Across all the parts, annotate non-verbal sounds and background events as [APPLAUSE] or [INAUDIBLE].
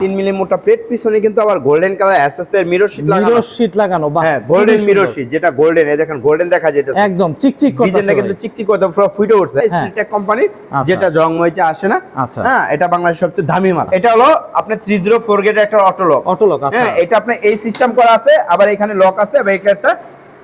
তিন মিলি মোটা প্লেট পিছনে কিন্তু আবার গোল্ডেন কালার এসএস এর মিরর শীট লাগানো। মিরর শীট লাগানো হ্যাঁ গোল্ডেন মিরর শীট যেটা গোল্ডেন এই দেখেন গোল্ডেন দেখা যেতেছে একদম চিকচিক করতেছে ডিজাইনটা কিন্তু চিকচিক করতে পুরো ফুটে উঠছে। স্ট্রিটেক কোম্পানি আচ্ছা। যেটা জং মইচে আসে না। আচ্ছা। হ্যাঁ এটা বাংলাদেশের সবচেয়ে দামি মাল। এটা হলো আপনার 304 গেটের একটা অটো লক অটো লক হ্যাঁ এটা আপনার এই সিস্টেম করা আছে আবার এখানে লক আছে আবার এখানে একটা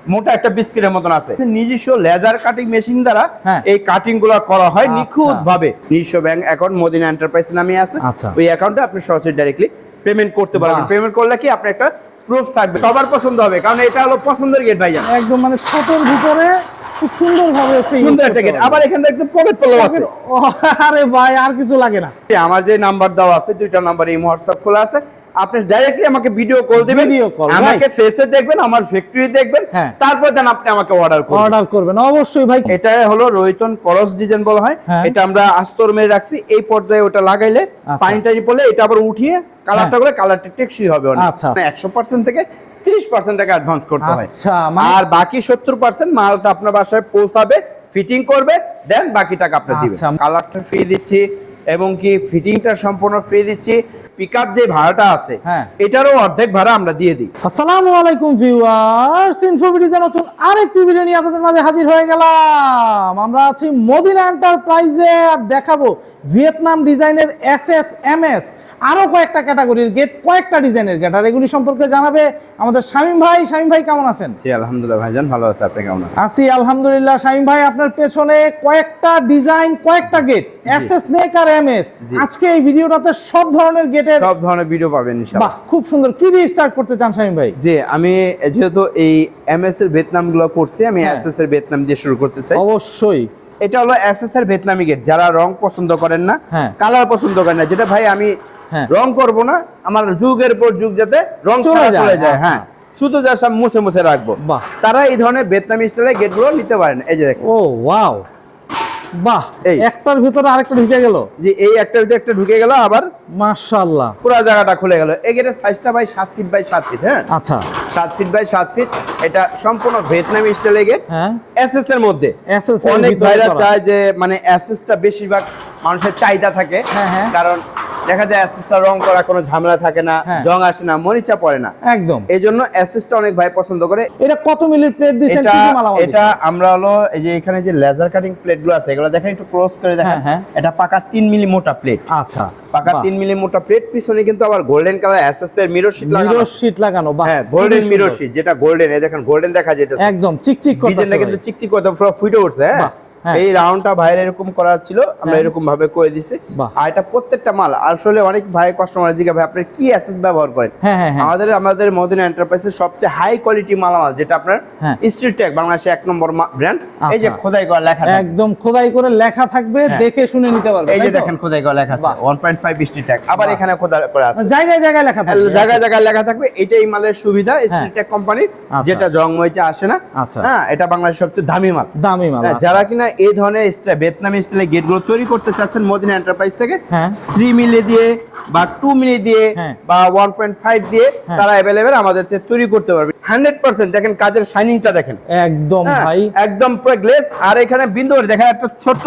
মোটা একটা বিস্কিটের মতন আছে। নিজস্ব লেজার কাটিং মেশিন দ্বারা হ্যাঁ। এই কাটিংগুলো করা হয় আচ্ছা। নিখুঁত ভাবে নিজস্ব ব্যাংক অ্যাকাউন্ট মদিনা এন্টারপ্রাইজ নামে আছে। আচ্ছা। ওই অ্যাকাউন্টে আপনি সরাসরি ডাইরেক্টলি পেমেন্ট করতে পারবেন। পেমেন্ট করলে কি আপনি একটা প্রুফ থাকবে। সবার পছন্দ হবে কারণ এটা হলো পছন্দের গেট ভাইজান। একদম মানে ছোটর ভিতরে খুব সুন্দর ভাবে হচ্ছে সুন্দর একটা গেট আবার এখানে দেখতে পকেট পল্লব আছে। [LAUGHS] আরে ভাই আর কিছু লাগে না। আমার যে নাম্বার দেওয়া আছে দুইটা নাম্বার এই হোয়াটসঅ্যাপ খোলা আছে। আপনি ডাইরেক্টলি আমাকে ভিডিও কল দিবেন আমাকে ফেসে দেখবেন আমার ফ্যাক্টরি দেখবেন হ্যাঁ। তারপর দেন আপনি আমাকে অর্ডার করবেন অর্ডার করবেন অবশ্যই ভাই এটা হলো রোহিতন করস ডিজাইন বলা হয় হ্যাঁ। এটা আমরা আস্তর মেরে রাখছি এই পর্যায়ে ওটা লাগাইলে আচ্ছা। পানি টানি পড়লে এটা আবার উঠিয়ে কালারটা। করে কালারটা টেকসই হবে অনেক আচ্ছা। একশো পার্সেন্ট থেকে তিরিশ পার্সেন্ট টাকা অ্যাডভান্স করতে হয় আচ্ছা মানে আর বাকি সত্তর পার্সেন্ট মালটা আপনার বাসায় পৌঁছাবে ফিটিং করবে দেন বাকি টাকা আপনি দিবেন আচ্ছা। কালারটা ফ্রি দিচ্ছি এবং কি ফিটিংটা সম্পূর্ণ ফ্রি দিচ্ছি পিকআপ যে ভাড়াটা আছে হ্যাঁ। এটারও অর্ধেক ভাড়া আমরা দিয়ে দিই। আসসালামু আলাইকুম ভিউয়ার্স ইনফোভিডিতে নতুন আরেকটি ভিডিও নিয়ে আপনাদের মাঝে হাজির হয়ে গেলাম। আমরা আছি মদিনা এন্টারপ্রাইজে আর দেখাবো ভিয়েতনাম ডিজাইনের এস এস এম এস আরও কয়েকটা ক্যাটাগরির গেট কয়েকটা ডিজাইনের গেট আর এগুলি সম্পর্কে জানাবে আমাদের শামীম ভাই। শামীম ভাই কেমন আছেন? জি আলহামদুলিল্লাহ ভাইজান ভালো আছে। আপনি কেমন আছেন? আছি আলহামদুলিল্লাহ। শামীম ভাই আপনার পেছনে কয়েকটা ডিজাইন কয়েকটা গেট এস নেক আর এম এস জি। আজকে এই ভিডিওটাতে সব ধরনের গেটের সব ধরনের ভিডিও পাবেন ইনশাআল্লাহ। বাহ খুব সুন্দর। কি দিয়ে স্টার্ট করতে চান শামীম ভাই? জি আমি যেহেতু এই এমএস এর ভিয়েতনামগুলো করছি আমি হ্যাঁ। এসএস এর ভিয়েতনাম দিয়ে শুরু করতে চাই। অবশ্যই। এটা হলো এসএস এর ভিয়েতনামি গেট যারা রং পছন্দ করেন না হ্যাঁ। কালার পছন্দ করেন না। যেটা ভাই আমি হ্যাঁ। রং করব না আমার যুগের পর যুগ যাতে রং চলে যায়, আচ্ছা। হ্যাঁ। শুধু যা সব মুছে মুছে রাখব। বাহ। তারা এই ধরনের ভিয়েতনামি স্টাইলের গেটগুলো নিতে পারেন এই যে দেখেন। ও ওয়াও বাহ এই। একটার ভিতরে আরেকটা ঢুকে গেল। যে এই একটা ভিতরে একটা ঢুকে গেল আবার মাশাআল্লাহ। পুরো জায়গাটা খুলে গেল। এই গেটের সাইজটা ভাই সাত ফিট বাই সাত ফিট হ্যাঁ? আচ্ছা। সাত ফিট বাই সাত ফিট এটা সম্পূর্ণ ভিয়েতনামি স্টাইলের গেট হ্যাঁ। এসএস এর মধ্যে। এর অনেক ভাইরা চায় যে মানে এসএসটা বেশিরভাগ মানুষের চাহিদা থাকে হ্যাঁ, হ্যাঁ। কারণ দেখা যায় এসএসটা রং করা কোনো ঝামেলা থাকে না হ্যাঁ। জং আসে না মরিচা পড়ে না একদম এই জন্য এসএসটা অনেক ভাই পছন্দ করে এটা কত মিলির প্লেট দিয়েছেন এটা আমরা হলো এই যে এখানে যে লেজার কাটিং প্লেটগুলো আছে এগুলো দেখেন একটু ক্রস করে দেখেন। এটা পাকা তিন মিলি মোটা প্লেট আচ্ছা পাকা বাহ। তিন মিলি মোটা প্লেট পিছনে কিন্তু আবার গোল্ডেন কালার এসএস এর মিরর শীট লাগানো মিরর শীট লাগানো হ্যাঁ গোল্ডেন। মিরর শীট যেটা গোল্ডেন এই দেখেন গোল্ডেন দেখা যেতেছে একদম চিকচিক ডিজাইনটা করতেছে কিন্তু চিকচিক করতে পুরো ফুটে উঠছে হ্যাঁ। এই রাউন্ডটা ভাইয়ের এরকম করা ছিল আমরা হ্যাঁ। এরকম ভাবে করে দিছি আর এটা প্রত্যেকটা মাল আসলে অনেক ভাই কাস্টমার জিজ্ঞাসা ভাই আপনি কি অ্যাসেস ব্যবহার করেন হ্যাঁ, হ্যাঁ, হ্যাঁ। আমাদের আমাদের মদিনা এন্টারপ্রাইজের সবচেয়ে হাই কোয়ালিটি মালামাল যেটা আপনার হ্যাঁ। স্ট্রিট ট্যাগ বাংলাদেশে এক নম্বর ব্র্যান্ড এই যে আচ্ছা। খোদাই করা লেখা। একদম খোদাই করে লেখা থাকবে হ্যাঁ। দেখে শুনে নিতে পারবে এই যে দেখেন খোদাই করা লেখা আছে বাহ। 1.5 স্ট্রিট ট্যাগ আবার এখানে খোদাই করা আছে জায়গায় জায়গায় লেখা থাকবে জায়গায় জায়গায় লেখা থাকবে এটাই মালের সুবিধা স্ট্রিট ট্যাগ কোম্পানির আচ্ছা। যেটা জং মইচে আসে না আচ্ছা। হ্যাঁ এটা বাংলাদেশের সবচেয়ে দামি মাল দামি মাল হ্যাঁ, যারা কিনা এই ধরনের স্টাইল ভিয়েতনামি স্টাইলের গেটগুলো তৈরি করতে চাচ্ছেন মদিনা এন্টারপ্রাইজ থেকে হ্যাঁ। থ্রি মিলি দিয়ে বা টু মিলি দিয়ে হ্যাঁ। বা ওয়ান পয়েন্ট ফাইভ দিয়ে হ্যাঁ। তারা অ্যাভেলেবেল আমাদের তৈরি করতে পারবে হান্ড্রেড পার্সেন্ট দেখেন কাজের শাইনিংটা দেখেন একদম হ্যাঁ, ভাই একদম পুরো গ্লেস আর এখানে বিন্দু দেখেন একটা ছোট্ট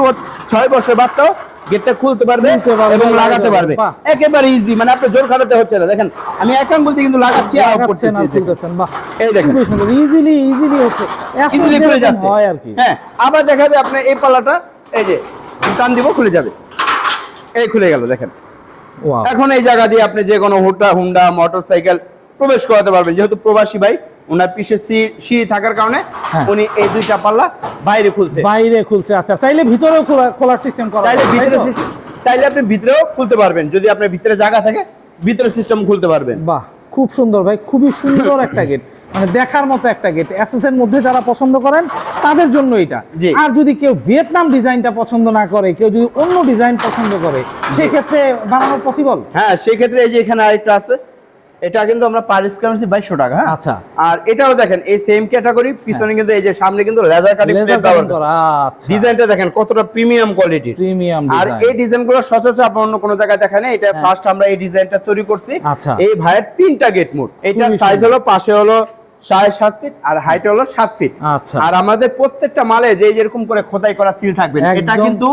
ছয় বছর বাচ্চাও গেটটা খুলতে পারবে এবং লাগাতে পারবে। একেবারে ইজি মানে আপনি জোর খাটাতে হচ্ছে না। দেখেন আমি এক আঙ্গুলতে কিন্তু লাগাচ্ছি আর করতেছি এই দেখেন। ইজিলি ইজিলি হচ্ছে। ইজিলি খুলে যাচ্ছে। হয় আর কি। হ্যাঁ আবার দেখা যায় আপনার এই পাল্লাটা এই যে টান দিব খুলে যাবে। এই খুলে গেল দেখেন। ওয়াও এখন এই জায়গা দিয়ে আপনি যে কোনো হুটা হুন্ডা মোটরসাইকেল প্রবেশ করাতে পারবেন। যেহেতু প্রবাসী ভাই ওনার পিছে সিঁড়ি থাকার কারণে হ্যাঁ। উনি এই দুইটা পাল্লা বাইরে খুলছে। বাইরে খুলছে আচ্ছা। চাইলে ভিতরেও খোলার সিস্টেম করা চাইলে ভিতরে চাইলে আপনি ভিতরেও খুলতে পারবেন। যদি আপনার ভিতরে জায়গা থাকে ভিতরে সিস্টেম খুলতে পারবেন। বাহ খুব সুন্দর ভাই খুবই সুন্দর একটা গেট মানে দেখার মতো একটা গেট এসএস এর মধ্যে যারা পছন্দ করেন তাদের জন্য এটা। আর যদি কেউ ভিয়েতনাম ডিজাইনটা পছন্দ না করে কেউ যদি অন্য ডিজাইন পছন্দ করে সেক্ষেত্রে বানানো পসিবল হ্যাঁ সেক্ষেত্রে এই যে এখানে আরেকটা আছে। এটা কিন্তু আমরা পারিস কারেন্সি বাইশশো টাকা হ্যাঁ? আচ্ছা। আর এটাও দেখেন এই সেম ক্যাটাগরি পিছনে কিন্তু এই যে সামনে কিন্তু লেজার কাটিং প্লেট ব্যবহার করা আচ্ছা। ডিজাইনটা দেখেন কতটা প্রিমিয়াম কোয়ালিটির প্রিমিয়াম আর এই ডিজাইনগুলো সচরাচর আপনি অন্য কোনো জায়গায় দেখেন এটা হ্যাঁ। ফার্স্ট আমরা এই ডিজাইনটা তৈরি করছি। আচ্ছা। এই ভাইয়ের তিনটা গেট মোড এটা সাইজ হলো পাশে হলো সাড়ে সাত ফিট আর হাইট হলো সাত ফিট আচ্ছা। আর আমাদের প্রত্যেকটা মালে যে যেরকম করে খোদাই করা সিল থাকবে এটা কিন্তু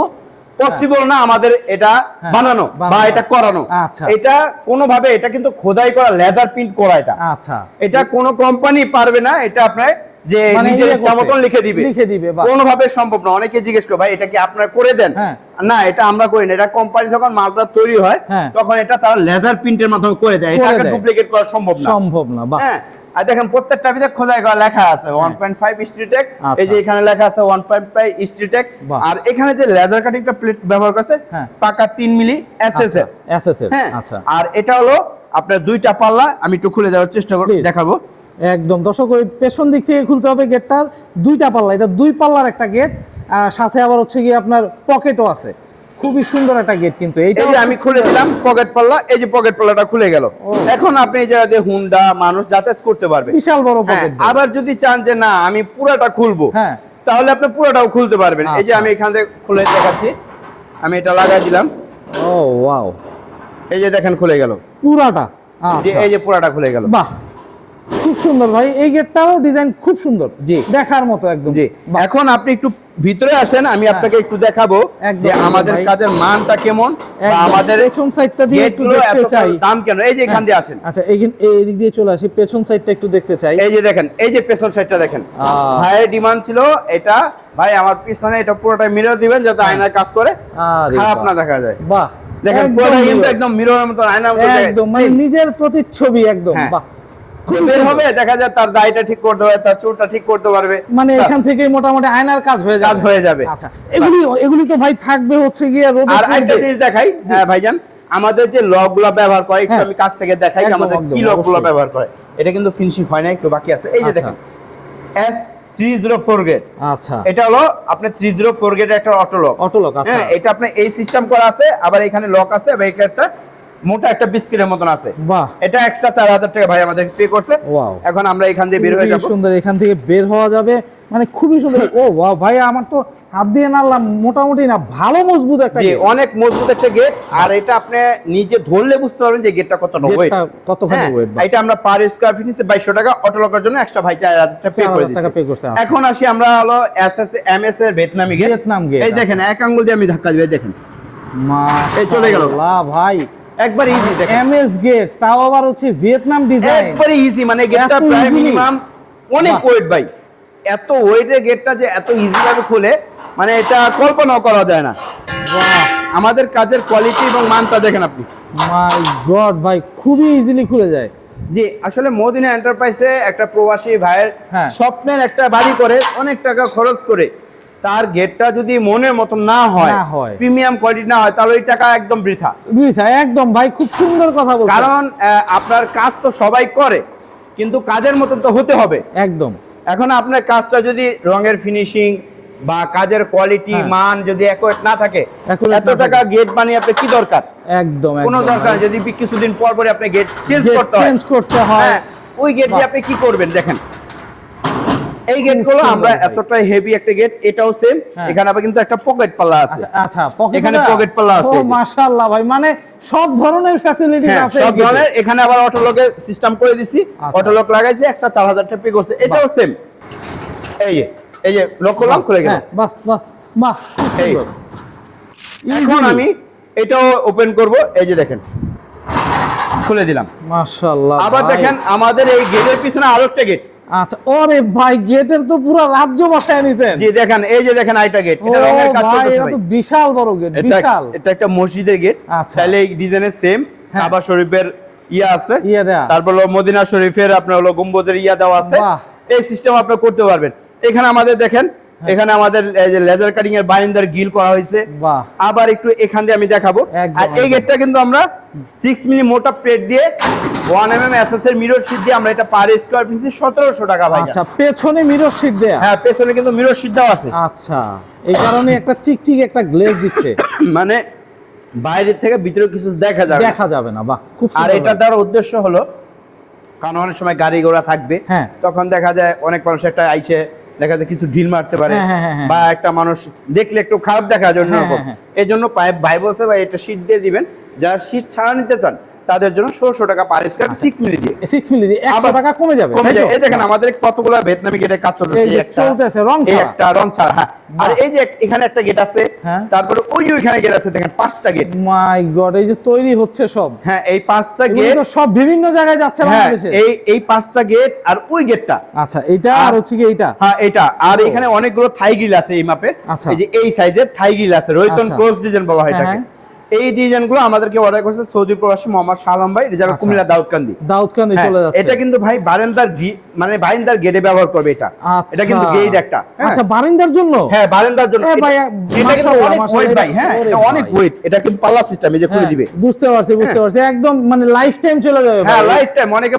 পসিবল না আমাদের এটা হ্যাঁ, বানানো বা এটা করানো। আচ্ছা। এটা কোনোভাবে এটা কিন্তু খোদাই করা লেদার প্রিন্ট করা এটা। আচ্ছা। এটা কোনো কোম্পানি পারবে না এটা আপনার যে মানে নিজের ইয়ে ইচ্ছা মতন লিখে দিবে। লিখে দিবে, কোনোভাবে সম্ভব না। অনেকে জিজ্ঞেস করে ভাই এটা কি আপনারা করে দেন? হ্যাঁ। না এটা আমরা করি না। এটা কোম্পানি যখন মালটা তৈরি হয় হ্যাঁ। তখন এটা তারা লেজার প্রিন্টের মাধ্যমে করে দেয়। এটা ডুপ্লিকেট করা সম্ভব না। সম্ভব না হ্যাঁ। আর দেখেন প্রত্যেকটা ভিতরে খোদাই করা লেখা আছে ওয়ান পয়েন্ট ফাইভ স্ট্রিটেক আচ্ছা। এই যে এখানে লেখা আছে ওয়ান পয়েন্ট ফাইভ স্ট্রিটেক আর এখানে যে লেজার কাটিংটা প্লেট ব্যবহার করছে হ্যাঁ। পাকা তিন মিলি এসএস এর এসএসএল হ্যাঁ। আচ্ছা। আর এটা হলো আপনার দুইটা পাল্লা আমি একটু খুলে দেওয়ার চেষ্টা করব দেখাবো। একদম দর্শক ওই পেছন দিক থেকে খুলতে হবে গেটটার দুইটা পাল্লা এটা দুই পাল্লার একটা গেট সাথে আবার হচ্ছে গিয়ে আপনার পকেটও আছে। খুবই সুন্দর একটা গেট কিন্তু এইটা এই যে আমি খুলে দিলাম পকেট পাল্লা এই যে পকেট পাল্লাটা খুলে গেল। এখন আপনি এই জায়গাতে হুন্ডা মানুষ যাতায়াত করতে পারবে। বিশাল বড় হ্যাঁ, পকেট আবার যদি চান যে না আমি পুরাটা খুলবো হ্যাঁ। তাহলে আপনি পুরোটাও খুলতে পারবেন। এই যে আচ্ছা। আমি এখান থেকে খুলে দেখাচ্ছি। আমি এটা লাগাই দিলাম। ও ওয়াও এই যে দেখেন খুলে গেল। পুরাটা। আচ্ছা। এই যে পুরাটা খুলে গেল। বাহ। খুব সুন্দর ভাই এই গেটটাও ডিজাইন খুব সুন্দর। জি। দেখার মতো একদম। জি। এখন আপনি একটু ভিতরে আসেন আমি আপনাকে একটু দেখাবো যে আমাদের কাজের মানটা কেমন আমাদের পেছন সাইডটা দিয়ে একটু দেখতে চাই। দাম কেন? এই যে এখান দিয়ে আসেন। আচ্ছা এই এই দিক দিয়ে চলে আসি। পেছন সাইডটা একটু দেখতে চাই। এই যে দেখেন এই যে পেছন সাইডটা দেখেন। ভাইয়ের ডিমান্ড ছিল এটা। ভাই আমার পিছনে এটা পুরোটা মিরর দিবেন যাতে আয়নার কাজ করে। খারাপ না দেখা যায়। বাহ। দেখেন পুরোটা কিন্তু একদম মিররের মতো আয়নার মতো একদম মানে নিজের প্রতিচ্ছবি একদম হ্যাঁ। বাহ। বের হবে দেখা যায় তার দাড়িটা ঠিক করতে পারবে তার চুলটা ঠিক করতে পারবে। মানে এখান থেকে মোটামুটি আয়নার কাজ হয়ে কাজ হয়ে যাবে। আচ্ছা এগুলি এগুলি তো ভাই থাকবে হচ্ছে গিয়ে রোদে আর একটা জিনিস দেখাই হ্যাঁ ভাইজান আমাদের যে লকগুলা ব্যবহার করে একটু হ্যাঁ। আমি কাছ থেকে দেখাই আমাদের কি লকগুলা ব্যবহার করে। এটা কিন্তু ফিনিশিং হয় না একটু বাকি আছে। এই যে আচ্ছা। দেখেন এস গ্রেড আচ্ছা। এটা হলো আপনার থ্রি জিরো ফোর গ্রেড একটা অটো লক অটো লক আচ্ছা। হ্যাঁ এটা আপনার এই সিস্টেম করা আছে আবার এখানে লক আছে আবার এখানে একটা মোটা একটা বিস্কিটের মতন আছে। এটা এক্সট্রা চার হাজার টাকা ভাই আমাদের পে করছে। এখন আমরা এখান দিয়ে বের হয়ে যাব। সুন্দর এখান থেকে বের হওয়া যাবে। মানে খুবই সুন্দর। [LAUGHS] ও ওয়াও ভাই আমার তো হাত দিয়ে নাড়লাম। মোটামুটি না ভালো মজবুত একটা gate। অনেক মজবুত একটা গেট আর এটা আপনি নিজে ধরলে বুঝতে পারবেন যে গেটটা কতটা ওয়েট গেটটা কতখানি এটা আমরা পার স্কয়ার ফিট নিচে টাকা। অটো লকার জন্য এক্সট্রা ভাই চার হাজার টাকা পে করে আচ্ছা। এখন আসি আমরা হলো এস এস এম এস এর ভিয়েতনামি গেট ভিয়েতনাম gate, এই দেখেন এক আঙ্গুল দিয়ে আমি ধাক্কা দিই দেখেন। এই চলে গেল। মাশাআল্লাহ ভাই। একবার ইজি দেখেন। এমএস গেট তাও আবার হচ্ছে ভিয়েতনাম ডিজাইন একবারে ইজি মানে গেটটা প্রায় মিনিমাম অনেক ওয়েট ভাই। এত ওয়েটের গেটটা যে এত ইজি ভাবে খুলে মানে এটা কল্পনাও করা যায় না। আমাদের কাজের কোয়ালিটি এবং মানটা দেখেন আপনি। মাই গড ভাই খুবই ইজিলি খুলে যায়। জি আসলে মদিনা এন্টারপ্রাইজে একটা প্রবাসী ভাইয়ের হ্যাঁ। স্বপ্নের একটা বাড়ি করে অনেক টাকা খরচ করে। তার গেটটা যদি মনের মতো না হয় প্রিমিয়াম কোয়ালিটি না হয় তাহলে ওই টাকা একদম বৃথা। বৃথা একদম ভাই খুব সুন্দর কথা বলছেন। কারণ আপনার কাজ তো সবাই করে কিন্তু কাজের মতন তো হতে হবে। একদম। এখন আপনার কাজটা যদি রঙের ফিনিশিং বা কাজের কোয়ালিটি হ্যাঁ। মান যদি একোয়েট না থাকে এত টাকা গেট বানিয়ে আপনার কি দরকার? একদম কোনো দরকার যদি কিছুদিন পর পরে আপনি গেট চেঞ্জ করতে হয়। change করতে হয়। হ্যাঁ, ওই গেট দিয়ে আপনি কি করবেন দেখেন। এই গেটগুলো আমরা। এতটাই হেভি একটা গেট এটাও সেম হ্যাঁ। এখানে আবার কিন্তু একটা পকেট পাল্লা আছে। আচ্ছা আচ্ছা পকেট এখানে pocket পাল্লা আছে। ও মাশাআল্লাহ ভাই মানে সব ধরনের ফ্যাসিলিটি আছে সব ধরনের। এখানে আবার অটো লকের সিস্টেম করে দিছি। আচ্ছা। অটো লক লাগাইছি একটা চার হাজার টাকা পে করছে এটাও সেম এই যে এই যে লক করলাম খুলে গেল। হ্যাঁ, বাস বাস বাহ এই। এখন আমি এটাও ওপেন করব। এই যে দেখেন খুলে দিলাম। মাশাআল্লাহ আবার দেখেন আমাদের এই গেটের পিছনে আরও একটা গেট আচ্ছা ওরে ভাই গেটের তো পুরো রাজ্য বসায় নিছেন। জি দেখেন এই যে দেখেন আইটা গেট এটা রঙের কাজ এটা তো বিশাল বড় গেট বিশাল। এটা একটা মসজিদের গেট আচ্ছা। চাইলে এই ডিজাইনের সেম হ্যাঁ। কাবা শরীফের ইয়া আছে। ইয়া দেয়া। তারপর মদিনা শরীফের আপনার হলো গম্বুজের ইয়া দেওয়া আছে। এই সিস্টেম আপনি করতে পারবেন। এখানে আমাদের দেখেন। এখানে আমাদের লেজার কাটিং এর বাইন্ডার গিল করা হয়েছে। আবার একটু এখান দিয়ে আমি দেখাবো। আর এই গেটটা কিন্তু আমরা সিক্স মিলি মোটা প্লেট দিয়ে ওয়ান এম এম এসএস এর মিরর শীট দিয়ে আমরা এটা পার স্কোয়ার পিসি সতেরোশো টাকা ভাই আচ্ছা পেছনে মিরর শীট দেয়া? হ্যাঁ পেছনে কিন্তু মিরর শীট দেওয়া আছে। আচ্ছা এই কারণে একটা চিকচিক একটা গ্লেজ দিচ্ছে। [COUGHS] মানে বাইরে থেকে ভিতরে কিছু দেখা যাবে। দেখা যাবে না বাহ খুব আর এটা। দেওয়ার উদ্দেশ্য হলো কারণ অনেক সময় গাড়ি ঘোড়া থাকবে হ্যাঁ। তখন দেখা যায় অনেক মানুষ একটা আইসে দেখা যায় কিছু ঢিল মারতে পারে হ্যাঁ, হ্যাঁ, হ্যাঁ। বা একটা মানুষ দেখলে একটু খারাপ দেখা যায় অন্যরকম এই জন্য পাইপ ভাই বলছে ভাই এটা শীত দিয়ে দিবেন। যারা শীত ছাড়া নিতে চান তাদের জন্য ষোলোশো টাকা পার স্কোয়ার সিক্স মিলি দিয়ে। সিক্স মিলি দিয়ে একশো টাকা কমে যাবে কমে তো? এই দেখেন আমাদের কতগুলো ভিয়েতনামি গেটের কাজ চলতেছে রং। একটা রং ছাড়া হ্যাঁ। আর এই যে এখানে একটা গেট আছে হ্যাঁ। তারপরে ওই ওইখানে গেট আছে দেখেন পাঁচটা গেট মাই গড এই যে তৈরি হচ্ছে সব। হ্যাঁ এই পাঁচটা গেট সব বিভিন্ন জায়গায় যাচ্ছে হ্যাঁ বাংলাদেশে। এই এই পাঁচটা গেট আর ওই গেটটা আচ্ছা এইটা আর হচ্ছে কি এইটা? হ্যাঁ এটা আর এখানে অনেকগুলো থাই গ্রিল আছে এই মাপে। আচ্ছা। এই যে এই সাইজের থাই গ্রিল আছে রোহিতন আচ্ছা। ক্রস ডিজাইন বলা হয় হ্যাঁ, এটাকে। এই ডিজাইনগুলো আমাদেরকে অর্ডার করছে সৌদি প্রবাসী মোহাম্মদ শাহলাম ভাই রিজার্ভ আচ্ছা। কুমিল্লা দাউদকান্দি। দাউদকান্দি হ্যাঁ, চলে যাচ্ছে। এটা কিন্তু ভাই বারান্দার মানে বারান্দার গেটে ব্যবহার করবে এটা। আচ্ছা। এটা কিন্তু গেট একটা। হ্যাঁ। আচ্ছা বারিন্দার জন্য? হ্যাঁ বারান্দার জন্য। ভাই, এটা- এটা কিন্তু অনেক ওয়েট ভাই হ্যাঁ এটা অনেক ওয়েট এটা কিন্তু পাল্লা সিস্টেম এই যে খুলে হ্যাঁ, দিবে। বুঝতে পারছি বুঝতে পারছি। একদম মানে লাইফ টাইম চলে যাবে হ্যাঁ। লাইফ টাইম অনেকে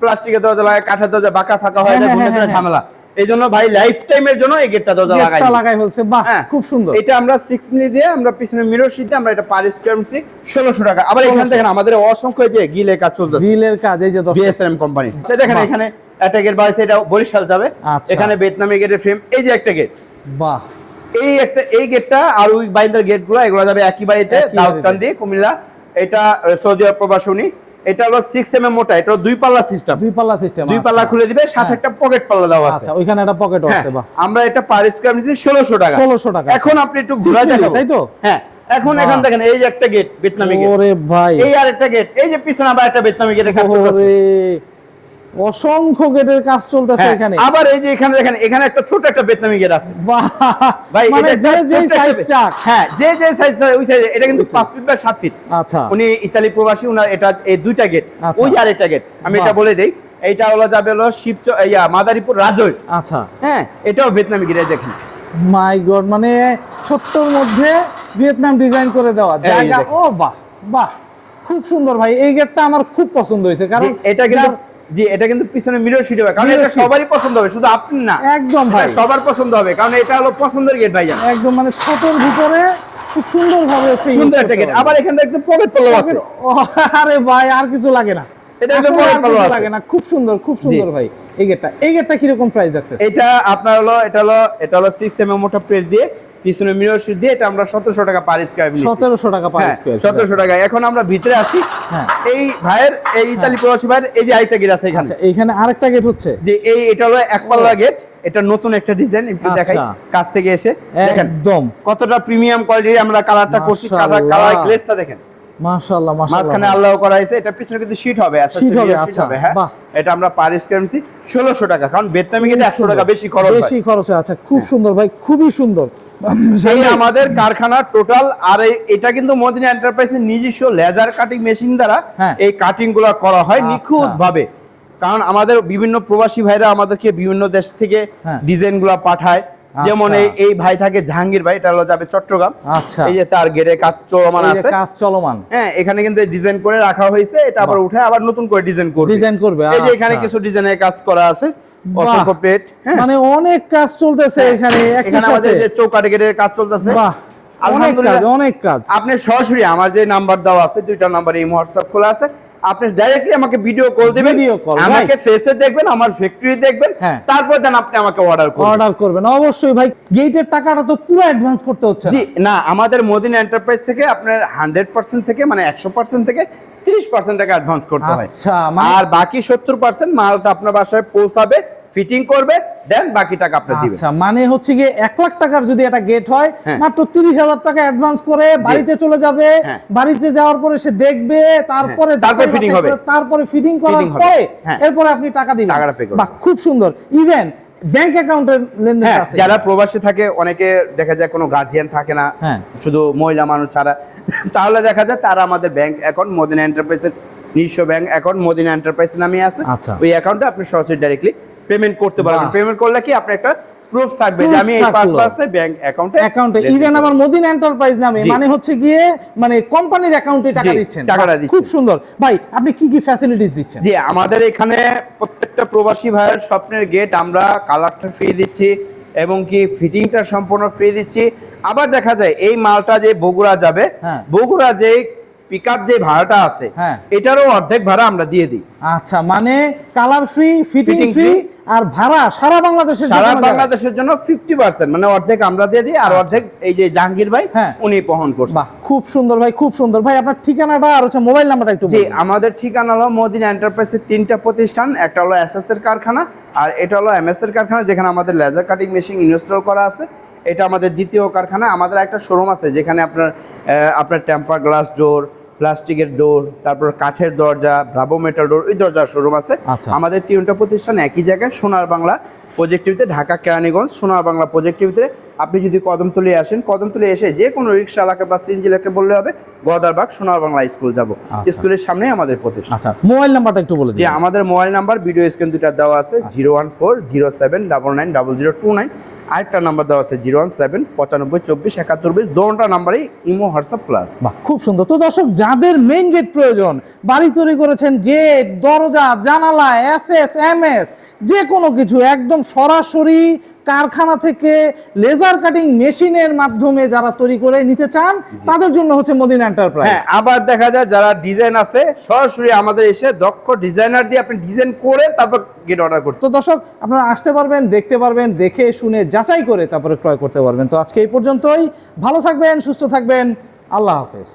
প্লাস্টিকের দরজা লাগায় কাঠের দরজা বাঁকা ফাঁকা হয়ে হ্যাঁ, ঝামেলা। এই জন্য ভাই লাইফ টাইমের জন্য এই গেটটা দরজা লাগাই লাগাই বাহ হ্যাঁ খুব সুন্দর। এটা আমরা সিক্স মিলি দিয়ে আমরা পিছনে মিরর আমরা এটা পার স্কোয়ার ইঞ্চি ষোলোশো টাকা। আবার এখানে 1600 দেখেন আমাদের অসংখ্য যে গিলে কাজ চলতেছে। গ্রিলের কাজ এই যে বিএসএম কোম্পানি সে দেখেন এখানে একটা গেট এটা বরিশাল যাবে। আচ্ছা। এখানে ভিয়েতনামি গেটের ফ্রেম এই যে একটা গেট বাহ। এই একটা এই গেটটা আর ওই বাইন্দার গেটগুলো এগুলো যাবে একই বাড়িতে দাউদকান্দি কুমিল্লা এটা সৌদি আরব প্রবাসনী এটা হলো সিক্স এম এম মোটা এটা দুই পাল্লা সিস্টেম দুই পাল্লা সিস্টেম দুই পাল্লা খুলে দিবে সাথে হ্যাঁ। একটা পকেট পাল্লা দেওয়া আছে। আচ্ছা ওইখানে একটা পকেট হ্যাঁ, আছে বাহ। আমরা এটা পার স্কোয়ার ষোলোশো টাকা। 1600 টাকা। এখন আপনি একটু ঘোরা দেখাবো তাই তো? হ্যাঁ এখন বাহ। দেখেন এই যে একটা গেট ভিয়েতনামি গেট ওরে ভাই। এই আর একটা গেট এই যে পিছনে আবার একটা ভিয়েতনামি গেট কাজ অসংখ্য গেটের কাজ চলতেছে হ্যাঁ, এখানে। আবার এই যে এখানে দেখেন এখানে একটা ছোট একটা ভিয়েতনামি গেট আছে। ভাই মানে যে যে সাইজ চাক। হ্যাঁ যে যে সাইজ ওই সাইজ এটা কিন্তু পাঁচ ফিট বাই সাত ফিট আচ্ছা। উনি ইতালি প্রবাসী উনার এটা এই দুইটা গেট। আচ্ছা। ওই আর একটা গেট। আমি এটা বলে দেই এইটা হলো যাবে হলো শিবচ ইয়া মাদারীপুর রাজৈর। আচ্ছা। হ্যাঁ এটাও ভিয়েতনামি গেট দেখেন। মাই গড মানে ছোট্টর মধ্যে ভিয়েতনাম ডিজাইন করে দেওয়া। জায়গা ও বাহ বাহ। খুব সুন্দর ভাই এই গেটটা আমার খুব পছন্দ হয়েছে কারণ এটা কিন্তু জি এটা কিন্তু পিছনে মিরর সিট হবে কারণ এটা সবারই পছন্দ হবে শুধু আপনি না। একদম ভাই। সবার পছন্দ হবে কারণ এটা হলো পছন্দের গেট ভাই একদম মানে ছোটর ভিতরে খুব সুন্দর ভাবে হচ্ছে সুন্দর একটা গেট। আবার এখানে একদম পকেট পল্লব আছে। আরে ভাই আর কিছু লাগে না। এটা একদম কিছু আছে। লাগে না। খুব সুন্দর খুব সুন্দর ভাই এই গেটটা এই গেটটা কীরকম প্রাইস রাখতে এটা আপনার হলো এটা হলো এটা হলো সিক্স এম এম মোটা প্লেট দিয়ে পিছনে মিরর দিয়ে এটা আমরা সতেরোশো টাকা পার স্কোয়ার সতেরোশো টাকা পার হ্যাঁ স্কোয়ার সতেরোশো টাকা। এখন আমরা ভিতরে আসি। হ্যাঁ। এই ভাইয়ের এই ইতালি প্রবাসী ভাইয়ের এই যে আরেকটা গেট আছে এখানে। আচ্ছা এইখানে আরেকটা গেট হচ্ছে? যে এই এটা হলো এক পাল্লা গেট এটা নতুন একটা ডিজাইন একটু আচ্ছা। দেখাই। কাছ থেকে এসে দেখেন। একদম। কতটা প্রিমিয়াম কোয়ালিটির আমরা কালারটা করছি কালার কালার গ্লেজটা দেখেন। মাশাআল্লাহ মাঝখানে মাশাআল্লাহ আল্লাহ করা হয়েছে। এটা পিছনে কিন্তু শীট হবে Sheet হবে, আচ্ছা, হ্যাঁ। এটা আমরা পার স্কয়ার নিচ্ছি ষোলোশো টাকা কারণ বেতনামি গেটে একশো টাকা বেশি খরচ বেশি খরচ হয় আচ্ছা খুব সুন্দর ভাই খুবই সুন্দর। [LAUGHS] আমাদের কারখানা টোটাল আর এটা কিন্তু মদিনা এন্টারপ্রাইজের নিজস্ব লেজার কাটিং মেশিন দ্বারা হ্যাঁ। এই কাটিংগুলা করা হয় আচ্ছা। নিখুঁত ভাবে কারণ আমাদের বিভিন্ন প্রবাসী ভাইরা আমাদেরকে বিভিন্ন দেশ থেকে হ্যাঁ। ডিজাইনগুলা পাঠায় যেমন আচ্ছা। এই এই ভাই থাকে জাহাঙ্গীর ভাই এটা হলো যাবে চট্টগ্রাম আচ্ছা এই যে তার গেটে কাজ চলমান আছে কাজ চলমান হ্যাঁ এখানে কিন্তু ডিজাইন করে রাখা হয়েছে এটা আবার উঠে আবার নতুন করে ডিজাইন করবে ডিজাইন করবে এই যে এখানে। কিছু ডিজাইনের কাজ করা আছে। অসংখ্য পেট হ্যাঁ। মানে অনেক কাজ চলতেছে এখানে এখানে আমাদের যে চৌকাটে গেটের কাজ চলতেছে। বাহ অনেক কাজ অনেক কাজ। আপনি সরাসরি আমার যে নাম্বার দেওয়া আছে দুইটা নাম্বার এই হোয়াটসঅ্যাপ খোলা আছে। আপনি ডাইরেক্টলি আমাকে ভিডিও কল দিবেন আমাকে ফেসে দেখবেন আমার ফ্যাক্টরি দেখবেন হ্যাঁ। তারপর দেন আপনি আমাকে অর্ডার করবেন অর্ডার করবেন অবশ্যই ভাই গেটের টাকাটা তো পুরো অ্যাডভান্স করতে হচ্ছে না। জি না আমাদের মদিনা এন্টারপ্রাইজ থেকে আপনার হান্ড্রেড পার্সেন্ট থেকে মানে একশো পার্সেন্ট থেকে তিরিশ পার্সেন্ট টাকা অ্যাডভান্স করতে হয় আচ্ছা মানে আর বাকি সত্তর পার্সেন্ট মালটা আপনার বাসায় পৌঁছাবে ফিটিং করবে দেন বাকি টাকা আপনি দিবেন আচ্ছা মানে হচ্ছে গিয়ে এক লাখ টাকার যদি একটা গেট হয় হ্যাঁ। মাত্র তিরিশ হাজার টাকা অ্যাডভান্স করে বাড়িতে চলে যাবে হ্যাঁ। বাড়িতে যাওয়ার পরে সে দেখবে তারপরে হ্যাঁ, তারপরে fitting বাছাই হবে। তারপরে ফিটিং করার পরে। এরপরে আপনি টাকা দিবেন টাকাটা pay করবেন। বাহ খুব সুন্দর ইভেন ব্যাংক অ্যাকাউন্টের লেনদেন আছে যারা প্রবাসী থাকে অনেকে দেখা যায় কোনো গার্জিয়ান থাকে না। শুধু মহিলা মানুষ ছাড়া [LAUGHS] তাহলে দেখা যায় তারা আমাদের ব্যাংক অ্যাকাউন্ট মদিনা এন্টারপ্রাইজের নিজস্ব ব্যাংক অ্যাকাউন্ট মদিনা এন্টারপ্রাইজ নামে আছে আচ্ছা। ওই অ্যাকাউন্টে আপনি সরাসরি ডাইরেক্টলি পেমেন্ট করতে পারবেন। পেমেন্ট করলে কি আপনি একটা প্রুফ থাকবে যে আমি এই থাকল। ব্যাংক অ্যাকাউন্টে অ্যাকাউন্টে ইভেন আমার মদিনা এন্টারপ্রাইজ নামে মানে হচ্ছে গিয়ে মানে কোম্পানির অ্যাকাউন্টে টাকা দিচ্ছেন। টাকাটা দিচ্ছেন। খুব সুন্দর। ভাই আপনি কি কি ফ্যাসিলিটিস দিচ্ছেন? জি আমাদের এখানে প্রত্যেকটা প্রবাসী ভাইয়ের স্বপ্নের গেট আমরা কালারটা ফ্রি দিচ্ছি এবং কি ফিটিংটা সম্পূর্ণ ফ্রি দিচ্ছি। আবার দেখা যায় এই মালটা যে বগুড়া যাবে হ্যাঁ। বগুড়া যে পিক যে ভাড়াটা আছে হ্যাঁ। এটারও অর্ধেক ভাড়া আমরা দিয়ে দিই। আচ্ছা মানে কালার ফ্রি ফিটিং ফ্রি আর ভাড়া সারা বাংলাদেশের সারা বাংলাদেশের জন্য ফিফটি পার্সেন্ট মানে অর্ধেক আমরা দিয়ে দিই আর অর্ধেক এই যে জাহাঙ্গীর ভাই হ্যাঁ। উনি বহন করছে। খুব সুন্দর ভাই খুব সুন্দর। ভাই আপনার ঠিকানাটা আর হচ্ছে মোবাইল নাম্বারটা একটু জি আমাদের ঠিকানা হলো মদিনা এন্টারপ্রাইজের তিনটা প্রতিষ্ঠান একটা হলো এসএস এর কারখানা আর এটা হলো এমএস এর কারখানা যেখানে আমাদের লেজার কাটিং মেশিন ইনস্টল করা আছে। এটা আমাদের দ্বিতীয় কারখানা আমাদের একটা শোরুম আছে যেখানে আপনার আপনার টেম্পার গ্লাস ডোর প্লাস্টিকের ডোর তারপর কাঠের দরজা ব্রাভো মেটাল ডোর ওই দরজার শোরুম আছে। আচ্ছা। আমাদের তিনটা প্রতিষ্ঠান একই জায়গায় সোনার বাংলা প্রজেক্ট টিভিতে ঢাকা কেরানীগঞ্জ সোনার বাংলা প্রজেক্ট টিভিতে। আপনি যদি কদমতলি আসেন কদমতলি এসে যে কোনো রিক্সাওয়ালাকে বা সিএনজিলাকে বললে হবে গদারবাগ সোনার বাংলা স্কুল যাব। আচ্ছা। স্কুলের সামনে আমাদের প্রতিষ্ঠান। আচ্ছা মোবাইল নাম্বারটা একটু বলে দিন। আমাদের মোবাইল নাম্বার ভিডিও স্ক্রিন দুটা দেওয়া আছে zero one four zero seven double nine double zero two nine আরেকটা নাম্বার দেওয়া আছে জিরো ওয়ান সেভেন পঁচানব্বই, চব্বিশ, একাত্তর, বিশ। দোনটা নাম্বারই ইমো, হোয়াটসঅ্যাপ প্লাস বা খুব সুন্দর। তো দর্শক, যাদের মেইন গেট প্রয়োজন, বাড়ি তৈরি করেছেন গেট দরজা, জানালা এস এস এম এস যে কোনো কিছু, একদম সরাসরি কারখানা থেকে লেজার কাটিং মেশিনের মাধ্যমে যারা তৈরি করে নিতে চান তাদের জন্য হচ্ছে মদিনা এন্টারপ্রাইজ হ্যাঁ আবার দেখা যায় যারা ডিজাইন আছে সরাসরি আমাদের এসে দক্ষ ডিজাইনার দিয়ে আপনি ডিজাইন করে তারপর গেট অর্ডার করতে তো দর্শক আপনারা আসতে পারবেন দেখতে পারবেন দেখে শুনে যাচাই করে তারপরে ক্রয় করতে পারবেন। তো আজকে এই পর্যন্তই। ভালো থাকবেন সুস্থ থাকবেন। আল্লাহ হাফেজ।